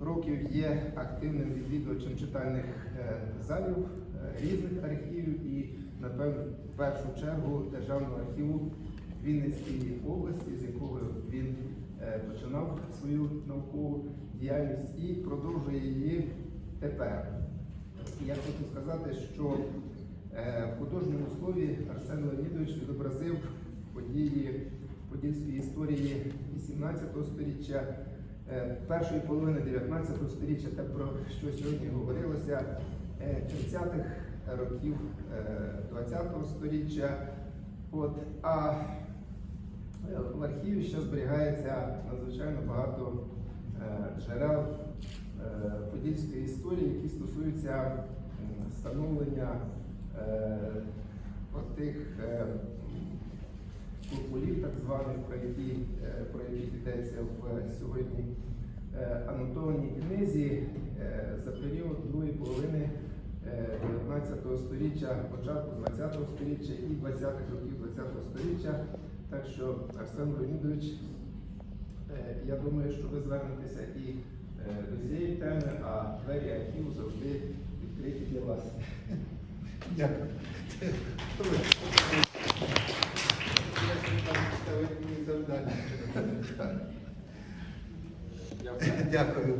років є активним відвідувачем читальних е, залів е, різних архівів і, напевно, в першу чергу Державного архіву Вінницької області, з якого він е, починав свою наукову діяльність і продовжує її тепер. Я хочу сказати, що в художньому слові Арсен Леонідович відобразив події подільської історії 18 століття, першої половини 19 століття, те, про що сьогодні говорилося, е, 30-х років е, 20 століття. От, а е, в архіві ще зберігається надзвичайно багато е, джерел е, подільської історії, які стосуються м, становлення е, тих куркулів, так званих, про які, е, про які в сьогодні е, анотованій книзі е, за період другої половини е, 19 століття, початку 20 століття і 20-х років 20 століття. Так що Арсен Леонідович, е, я думаю, що ви звернетеся і е, до цієї теми, а двері архіву завжди відкриті для вас. Дякую. Дякую.